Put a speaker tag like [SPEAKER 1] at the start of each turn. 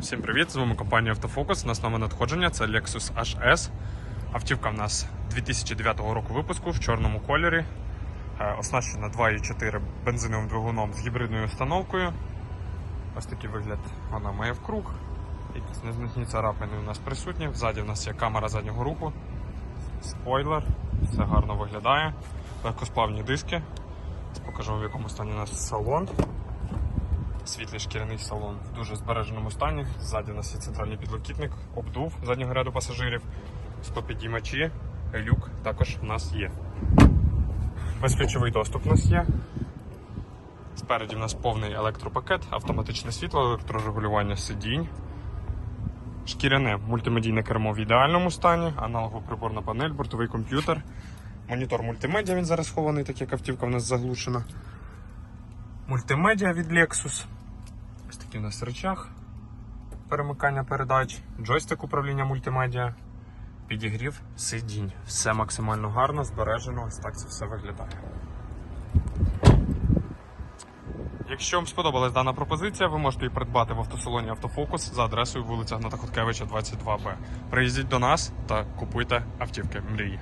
[SPEAKER 1] Всім привіт! З вами компанія Автофокус. У нас надходження це Lexus HS. Автівка в нас 2009 року випуску в чорному кольорі. Е, Оснащена 2.4 бензиновим двигуном з гібридною установкою. Ось такий вигляд вона має в круг. Якісь незначні царапини у нас присутні. Ззаді в нас є камера заднього руху, спойлер, все гарно виглядає. Легкосплавні диски. Покажу в якому стані у нас салон світлий шкіряний салон в дуже збереженому стані. Ззаді у нас є центральний підлокітник, обдув заднього ряду пасажирів, склопідіймачі, люк також у нас є. Безключовий доступ у нас є. Спереді у нас повний електропакет, автоматичне світло, електрорегулювання сидінь. Шкіряне мультимедійне кермо в ідеальному стані, аналогова приборна панель, бортовий комп'ютер, монітор мультимедіа, він зараз схований, так як автівка в нас заглушена. Мультимедіа від Lexus. Такий у нас рычаг перемикання передач, джойстик управління мультимедіа, підігрів сидінь. Все максимально гарно, збережено, ось так це все виглядає. Якщо вам сподобалась дана пропозиція, ви можете її придбати в автосалоні Автофокус за адресою вулиця Гната Хоткевича, 22Б. Приїздіть до нас та купуйте автівки мрії.